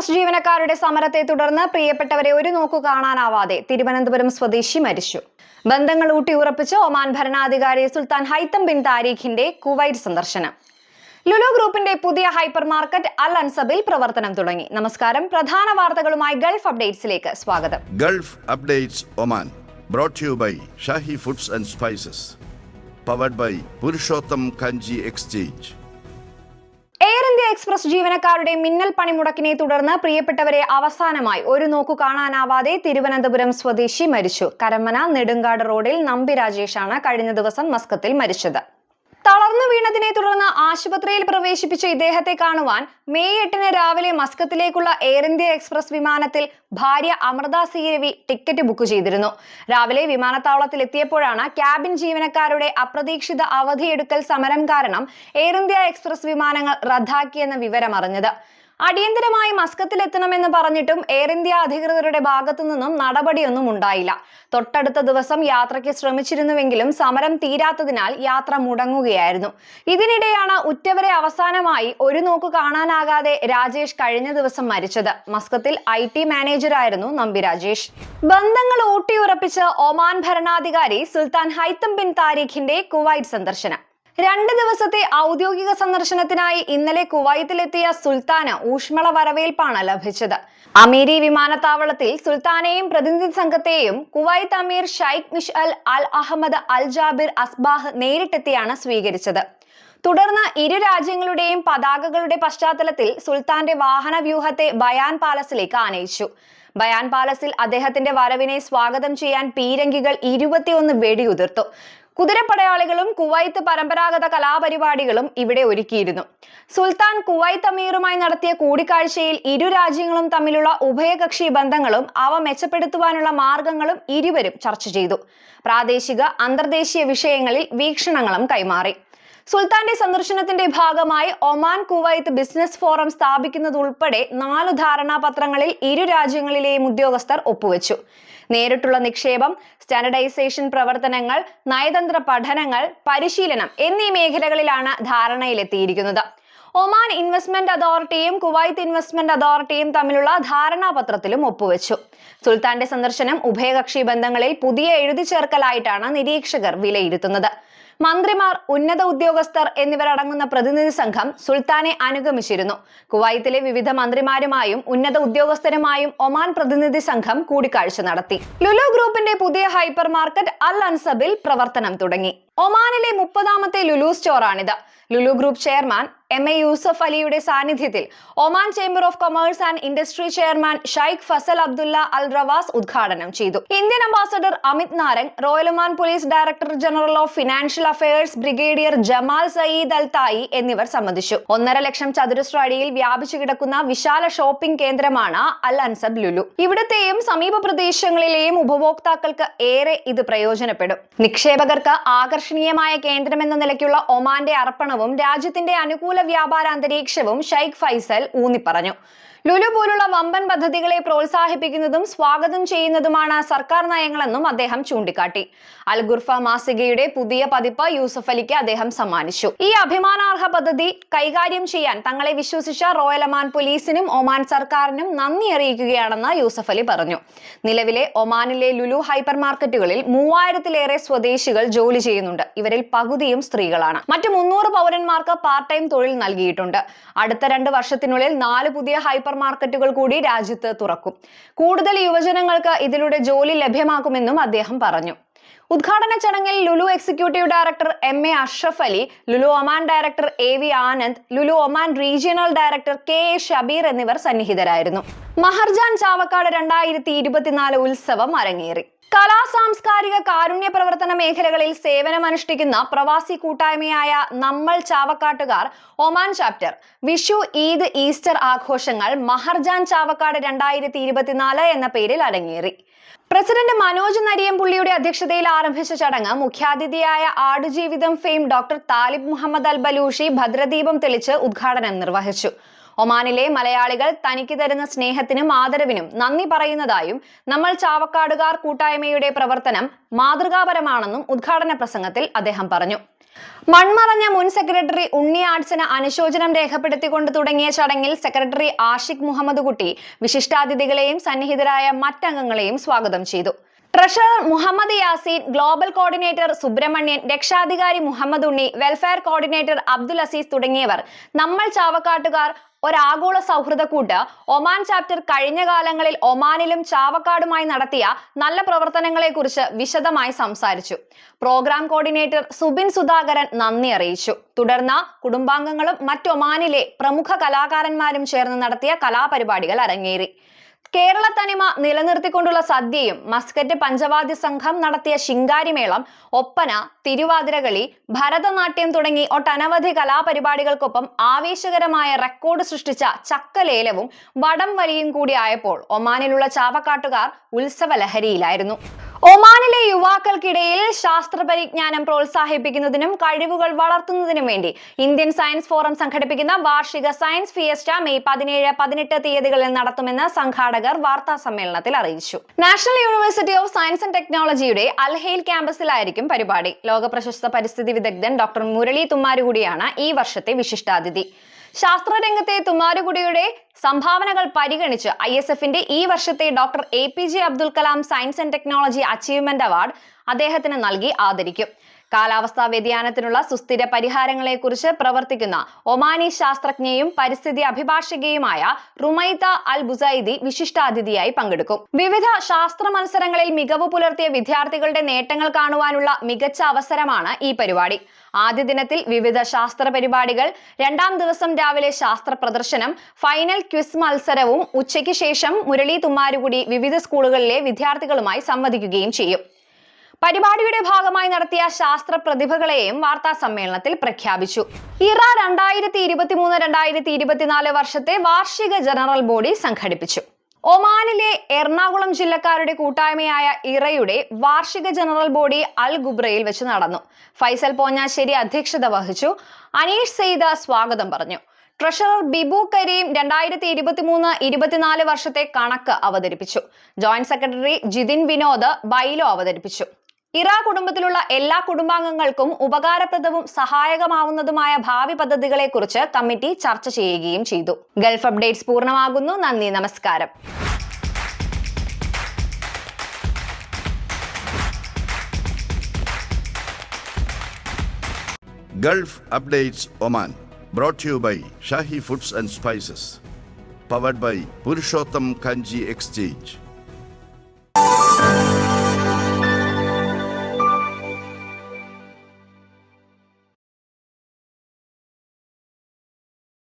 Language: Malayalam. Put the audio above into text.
എക്സ്പ്രസ് ജീവനക്കാരുടെ സമരത്തെ തുടർന്ന് പ്രിയപ്പെട്ടവരെ ഒരു നോക്കു കാണാനാവാതെ തിരുവനന്തപുരം സ്വദേശി മരിച്ചു. ബന്ധങ്ങൾ ഊട്ടി ഉറപ്പിച്ച് ഒമാൻ ഭരണാധികാരി സുൽത്താൻ ഹൈത്തം ബിൻ താരീഖിന്റെ കുവൈറ്റ് സന്ദർശനം. ലുലു ഗ്രൂപ്പിന്റെ പുതിയ ഹൈപ്പർ മാർക്കറ്റ് അൽ അൻസബിൽ പ്രവർത്തനം തുടങ്ങി. നമസ്കാരം. പ്രധാന വാർത്തകളുമായി ഗൾഫ് അപ്ഡേറ്റ്സിലേക്ക് സ്വാഗതം. Gulf updates Oman brought you by Shahi foods and spices powered by Purushottam Kanji exchange. Air express ജീവനക്കാരുടെ മിന്നൽ പണിമുടക്കിനെ തുടർന്ന് പ്രിയപ്പെട്ടവരെ അവസാനമായി ഒരു നോക്കു കാണാനാവാതെ തിരുവനന്തപുരം സ്വദേശി മരിച്ചു. കരമന നെടുങ്കാട് റോഡിൽ നമ്പി രാജേഷാണ് കഴിഞ്ഞ ദിവസം മസ്കത്തിൽ മരിച്ചത്. തളർന്നു വീണതിനെ തുടർന്ന് ആശുപത്രിയിൽ പ്രവേശിപ്പിച്ച ഇദ്ദേഹത്തെ കാണുവാൻ മെയ് എട്ടിന് രാവിലെ മസ്കത്തിലേക്കുള്ള എയർ ഇന്ത്യ എക്സ്പ്രസ് വിമാനത്തിൽ ഭാര്യ Amritha C Ravi ticket book ചെയ്തിരുന്നു. രാവിലെ വിമാനത്താവളത്തിൽ എത്തിയപ്പോഴാണ് ക്യാബിൻ ജീവനക്കാരുടെ അപ്രതീക്ഷിത അവധിയെടുക്കൽ സമരം കാരണം എയർ ഇന്ത്യ എക്സ്പ്രസ് വിമാനങ്ങൾ റദ്ദാക്കിയെന്ന വിവരം അറിഞ്ഞത് അടിയന്തരമായി മസ്കത്തിൽ എത്തണമെന്ന് പറഞ്ഞിട്ടും എയർ ഇന്ത്യ അധികൃതരുടെ ഭാഗത്തു നിന്നും നടപടിയൊന്നും ഉണ്ടായില്ല. തൊട്ടടുത്ത ദിവസം യാത്രയ്ക്ക് ശ്രമിച്ചിരുന്നുവെങ്കിലും സമരം തീരാത്തതിനാൽ യാത്ര മുടങ്ങുകയായിരുന്നു. ഇതിനിടെയാണ് ഉറ്റവരെ അവസാനമായി ഒരു നോക്ക് കാണാനാകാതെ രാജേഷ് കഴിഞ്ഞ ദിവസം മരിച്ചത്. മസ്കത്തിൽ ഐ ടി മാനേജറായിരുന്നു നമ്പി രാജേഷ്. ബന്ധങ്ങൾ ഊട്ടിയുറപ്പിച്ച് ഒമാൻ ഭരണാധികാരി സുൽത്താൻ ഹൈത്തം ബിൻ താരിഖിന്റെ കുവൈറ്റ് സന്ദർശനം. രണ്ട് ദിവസത്തെ ഔദ്യോഗിക സന്ദർശനത്തിനായി ഇന്നലെ കുവൈത്തിലെത്തിയ സുൽത്താന് ഊഷ്മള വരവേൽപ്പാണ് ലഭിച്ചത്. അമീരി വിമാനത്താവളത്തിൽ സുൽത്താനെയും പ്രതിനിധി സംഘത്തെയും കുവൈത്ത് അമീർ ഷൈഖ് മിഷ് Al Ahmad Al Jaber Assabah നേരിട്ടെത്തിയാണ് സ്വീകരിച്ചത്. തുടർന്ന് ഇരു രാജ്യങ്ങളുടെയും പതാകകളുടെ പശ്ചാത്തലത്തിൽ സുൽത്താന്റെ വാഹന വ്യൂഹത്തെ ബയാൻ പാലസിലേക്ക് ആനയിച്ചു. ബയാൻ പാലസിൽ അദ്ദേഹത്തിന്റെ വരവിനെ സ്വാഗതം ചെയ്യാൻ പീരങ്കികൾ ഇരുപത്തിയൊന്ന് വെടിയുതിർത്തു. കുതിരപ്പടയാളികളും കുവൈത്ത് പരമ്പരാഗത കലാപരിപാടികളും ഇവിടെ ഒരുക്കിയിരുന്നു. സുൽത്താൻ കുവൈത്ത് അമീറുമായി നടത്തിയ കൂടിക്കാഴ്ചയിൽ ഇരു രാജ്യങ്ങളും തമ്മിലുള്ള ഉഭയകക്ഷി ബന്ധങ്ങളും അവ മെച്ചപ്പെടുത്തുവാനുള്ള മാർഗങ്ങളും ഇരുവരും ചർച്ച ചെയ്തു. പ്രാദേശിക അന്തർദേശീയ വിഷയങ്ങളിൽ വീക്ഷണങ്ങളും കൈമാറി. സുൽത്താന്റെ സന്ദർശനത്തിന്റെ ഭാഗമായി ഒമാൻ കുവൈത്ത് ബിസിനസ് ഫോറം സ്ഥാപിക്കുന്നതുൾപ്പെടെ നാല് ധാരണാപത്രങ്ങളിൽ ഇരു രാജ്യങ്ങളിലെയും ഉദ്യോഗസ്ഥർ ഒപ്പുവെച്ചു. നേരിട്ടുള്ള നിക്ഷേപം സ്റ്റാൻഡർഡൈസേഷൻ പ്രവർത്തനങ്ങൾ നയതന്ത്ര പഠനങ്ങൾ പരിശീലനം എന്നീ മേഖലകളിലാണ് ധാരണയിലെത്തിയിരിക്കുന്നത്. ഒമാൻ ഇൻവെസ്റ്റ്മെന്റ് അതോറിറ്റിയും കുവൈത്ത് ഇൻവെസ്റ്റ്മെന്റ് അതോറിറ്റിയും തമ്മിലുള്ള ധാരണാപത്രത്തിലും ഒപ്പുവെച്ചു. സുൽത്താന്റെ സന്ദർശനം ഉഭയകക്ഷി ബന്ധങ്ങളിൽ പുതിയ എഴുതി ചേർക്കലായിട്ടാണ് നിരീക്ഷകർ വിലയിരുത്തുന്നത്. മന്ത്രിമാർ ഉന്നത ഉദ്യോഗസ്ഥർ എന്നിവരടങ്ങുന്ന പ്രതിനിധി സംഘം സുൽത്താനെ അനുഗമിച്ചിരുന്നു. കുവൈത്തിലെ വിവിധ മന്ത്രിമാരുമായും ഉന്നത ഉദ്യോഗസ്ഥരുമായും ഒമാൻ പ്രതിനിധി സംഘം കൂടിക്കാഴ്ച നടത്തി. ലുലു ഗ്രൂപ്പിന്റെ പുതിയ ഹൈപ്പർ മാർക്കറ്റ് അൽ അൻസബിൽ പ്രവർത്തനം തുടങ്ങി. ഒമാനിലെ മുപ്പതാമത്തെ Lulu സ്റ്റോറാണിത്. Lulu group chairman M A Yusuf അലിയുടെ സാന്നിധ്യത്തിൽ Oman chamber of commerce and industry chairman Sheikh Faisal Abdullah Al Rawas ഉദ്ഘാടനം ചെയ്തു. Indian ambassador Amit Narang royal Oman police director general of financial affairs brigadier Jamal Saeed Al Tai എന്നിവർ സംബന്ധിച്ചു. ഒന്നര ലക്ഷം ചതുരശ്ര അടിയിൽ വ്യാപിച്ചു കിടക്കുന്ന വിശാല ഷോപ്പിംഗ് കേന്ദ്രമാണ് അൽ അൻസബ് ലുലു. ഇവിടത്തെയും സമീപ പ്രദേശങ്ങളിലെയും ഉപഭോക്താക്കൾക്ക് ഏറെ ഇത് പ്രയോജനപ്പെടും. നിക്ഷേപകർക്ക് ആകർഷണീയമായ കേന്ദ്രമെന്ന നിലയ്ക്കുള്ള ഒമാന്റെ അർപ്പണവും രാജ്യത്തിന്റെ അനുകൂല വ്യാപാര അന്തരീക്ഷവും ഷൈഖ് ഫൈസൽ ഊന്നിപ്പറഞ്ഞു. ലുലു പോലുള്ള വമ്പൻ പദ്ധതികളെ പ്രോത്സാഹിപ്പിക്കുന്നതും സ്വാഗതം ചെയ്യുന്നതുമാണ് സർക്കാർ നയങ്ങളെന്നും അദ്ദേഹം ചൂണ്ടിക്കാട്ടി. അൽഗുർഫ മാസികയുടെ പുതിയ പതിപ്പ് യൂസഫ് അലിക്ക് അദ്ദേഹം സമ്മാനിച്ചു. ഈ അഭിമാനാർഹ പദ്ധതി കൈകാര്യം ചെയ്യാൻ തങ്ങളെ വിശ്വസിച്ച റോയൽ ഒമാൻ പോലീസിനും ഒമാൻ സർക്കാരിനും നന്ദി അറിയിക്കുകയാണെന്ന് യൂസഫ് അലി പറഞ്ഞു. നിലവിലെ ഒമാനിലെ ലുലു ഹൈപ്പർ മാർക്കറ്റുകളിൽ മൂവായിരത്തിലേറെ സ്വദേശികൾ ജോലി ചെയ്യുന്നുണ്ട്. ഇവരിൽ പകുതിയും സ്ത്രീകളാണ്. മറ്റു മുന്നൂറ് പൗരന്മാർക്ക് പാർട്ട് ടൈം തൊഴിൽ നൽകിയിട്ടുണ്ട്. അടുത്ത രണ്ട് വർഷത്തിനുള്ളിൽ നാല് പുതിയ ഹൈപ്പർ മാർക്കറ്റുകൾ കൂടി രാജ്യത്ത് തുറക്കും. കൂടുതൽ യുവജനങ്ങൾക്ക് ഇതിലൂടെ ജോലി ലഭ്യമാക്കുമെന്നും അദ്ദേഹം പറഞ്ഞു. ഉദ്ഘാടന ചടങ്ങിൽ Lulu executive director M A Ashraf Ali Lulu Oman director A V Anand Lulu Oman regional director K A Shabeer എന്നിവർ സന്നിഹിതരായിരുന്നു. മഹർജാൻ ചാവക്കാട് രണ്ടായിരത്തി ഇരുപത്തിനാല് ഉത്സവം അരങ്ങേറി. കലാ സാംസ്കാരിക കാരുണ്യ പ്രവർത്തന മേഖലകളിൽ സേവനമനുഷ്ഠിക്കുന്ന പ്രവാസി കൂട്ടായ്മയായ Nammal Chavakkattukar Oman chapter Vishu Eid Easter ആഘോഷങ്ങൾ മഹർജാൻ ചാവക്കാട് രണ്ടായിരത്തി എന്ന പേരിൽ അരങ്ങേറി. പ്രസിഡന്റ് മനോജ് നരിയംപുള്ളിയുടെ അധ്യക്ഷതയിൽ ആരംഭിച്ച ചടങ്ങ് മുഖ്യാതിഥിയായ Aadujeevitham fame doctor Talib Muhammad Albalushi ഭദ്രദീപം തെളിച്ച് ഉദ്ഘാടനം നിർവഹിച്ചു. ഒമാനിലെ മലയാളികൾ തനിക്ക് തരുന്ന സ്നേഹത്തിനും ആദരവിനും നന്ദി പറയുന്നതായും നമ്മൾ ചാവക്കാടുകാർ കൂട്ടായ്മയുടെ പ്രവർത്തനം മാതൃകാപരമാണെന്നും ഉദ്ഘാടന പ്രസംഗത്തിൽ അദ്ദേഹം പറഞ്ഞു. മൺമറഞ്ഞ മുൻ സെക്രട്ടറി ഉണ്ണി ആർട്സിന് അനുശോചനം രേഖപ്പെടുത്തിക്കൊണ്ട് തുടങ്ങിയ ചടങ്ങിൽ സെക്രട്ടറി ആഷിഖ് മുഹമ്മദ് കുട്ടി വിശിഷ്ടാതിഥികളെയും സന്നിഹിതരായ മറ്റംഗങ്ങളെയും സ്വാഗതം ചെയ്തു. Treasurer Muhammad Yaseen global coordinator Subrahmanyan രക്ഷാധികാരി മുഹമ്മദ് ഉണ്ണി വെൽഫെയർ കോർഡിനേറ്റർ അബ്ദുൽ അസീസ് തുടങ്ങിയവർ. നമ്മൾ ചാവക്കാട്ടുകാർ ഒരാഗോള സൗഹൃദ കൂട്ട്. ഒമാൻ ചാപ്റ്റർ കഴിഞ്ഞ കാലങ്ങളിൽ ഒമാനിലും ചാവക്കാടുമായി നടത്തിയ നല്ല പ്രവർത്തനങ്ങളെക്കുറിച്ച് വിശദമായി സംസാരിച്ചു. പ്രോഗ്രാം കോർഡിനേറ്റർ സുബിൻ സുധാകരൻ നന്ദി അറിയിച്ചു. തുടർന്ന് കുടുംബാംഗങ്ങളും മറ്റൊമാനിലെ പ്രമുഖ കലാകാരന്മാരും ചേർന്ന് നടത്തിയ കലാപരിപാടികൾ അരങ്ങേറി. കേരള തനിമ നിലനിർത്തിക്കൊണ്ടുള്ള സദ്യയും മസ്കറ്റ് പഞ്ചവാദ്യ സംഘം നടത്തിയ ശിങ്കാരിമേളം ഒപ്പന തിരുവാതിരകളി ഭരതനാട്യം തുടങ്ങി ഒട്ടനവധി കലാപരിപാടികൾക്കൊപ്പം ആവേശകരമായ റെക്കോർഡ് സൃഷ്ടിച്ച ചക്കലേലവും വടം വലിയും കൂടി ആയപ്പോൾ ഒമാനിലുള്ള ചാവക്കാട്ടുകാർ ഉത്സവ ലഹരിയിലായിരുന്നു ഒമാനിലെ യുവാക്കൾക്കിടയിൽ ശാസ്ത്ര പരിജ്ഞാനം പ്രോത്സാഹിപ്പിക്കുന്നതിനും കഴിവുകൾ വളർത്തുന്നതിനും വേണ്ടി ഇന്ത്യൻ സയൻസ് ഫോറം സംഘടിപ്പിക്കുന്ന വാർഷിക സയൻസ് ഫിയസ്റ്റ മെയ് പതിനേഴ് പതിനെട്ട് തീയതികളിൽ നടത്തുമെന്ന് സംഘാടകർ വാർത്താ സമ്മേളനത്തിൽ അറിയിച്ചു. National university of science and ടെക്നോളജിയുടെ അൽഹെയിൽ ക്യാമ്പസിലായിരിക്കും പരിപാടി. ലോക പ്രശസ്ത പരിസ്ഥിതി വിദഗ്ധൻ ഡോക്ടർ മുരളി തുമ്മാരുകൂടിയാണ് ഈ വർഷത്തെ വിശിഷ്ടാതിഥി. ശാസ്ത്രരംഗത്തെ തുമാരുകുടിയുടെ സംഭാവനകൾ പരിഗണിച്ച് ഐ എസ് എഫിന്റെ ഈ വർഷത്തെ doctor A P J Abdul Kalam science and technology achievement award അദ്ദേഹത്തിന് നൽകി ആദരിക്കും. കാലാവസ്ഥാ വ്യതിയാനത്തിനുള്ള സുസ്ഥിര പരിഹാരങ്ങളെക്കുറിച്ച് പ്രവർത്തിക്കുന്ന ഒമാനി ശാസ്ത്രജ്ഞയും പരിസ്ഥിതി അഭിഭാഷകയുമായ റുമൈത അൽ ബുസൈദി വിശിഷ്ടാതിഥിയായി പങ്കെടുക്കും. വിവിധ ശാസ്ത്ര മത്സരങ്ങളിൽ മികവ് പുലർത്തിയ വിദ്യാർത്ഥികളുടെ നേട്ടങ്ങൾ കാണുവാനുള്ള മികച്ച അവസരമാണ് ഈ പരിപാടി. ആദ്യ ദിനത്തിൽ വിവിധ ശാസ്ത്ര പരിപാടികൾ രണ്ടാം ദിവസം രാവിലെ ശാസ്ത്ര പ്രദർശനം ഫൈനൽ ക്വിസ് മത്സരവും ഉച്ചയ്ക്ക് ശേഷം മുരളി തുമ്മാരുകുടി വിവിധ സ്കൂളുകളിലെ വിദ്യാർത്ഥികളുമായി സംവദിക്കുകയും ചെയ്യും. പരിപാടിയുടെ ഭാഗമായി നടത്തിയ ശാസ്ത്ര പ്രതിഭകളെയും വാർത്താ സമ്മേളനത്തിൽ പ്രഖ്യാപിച്ചു. ഇറ രണ്ടായിരത്തി ഇരുപത്തി മൂന്ന് രണ്ടായിരത്തി ഇരുപത്തിനാല് വർഷത്തെ വാർഷിക ജനറൽ ബോഡി സംഘടിപ്പിച്ചു. ഒമാനിലെ എറണാകുളം ജില്ലക്കാരുടെ കൂട്ടായ്മയായ ഇറയുടെ വാർഷിക ജനറൽ ബോഡി അൽ ഗുബ്രയിൽ വെച്ച് നടന്നു. ഫൈസൽ പോഞ്ഞാശ്ശേരി അധ്യക്ഷത വഹിച്ചു. അനീഷ് സെയ്ദ സ്വാഗതം പറഞ്ഞു. ട്രഷറർ ബിബു കരീം രണ്ടായിരത്തി ഇരുപത്തി മൂന്ന് ഇരുപത്തിനാല് വർഷത്തെ കണക്ക് അവതരിപ്പിച്ചു. Joint secretary Jithin Vinod bylaw അവതരിപ്പിച്ചു. ഇറ കുടുംബത്തിലുള്ള എല്ലാ കുടുംബാംഗങ്ങൾക്കും ഉപകാരപ്രദവും സഹായകമാവുന്നതുമായ ഭാവി പദ്ധതികളെക്കുറിച്ച് കമ്മിറ്റി ചർച്ച ചെയ്യുകയും ചെയ്തു ഗൾഫ് അപ്ഡേറ്റ്സ് പൂർണമാകുന്നു നന്ദി നമസ്കാരം Updates Oman. Brought to you by Shahi Foods and Spices. Powered by Purushottam Kanji Exchange.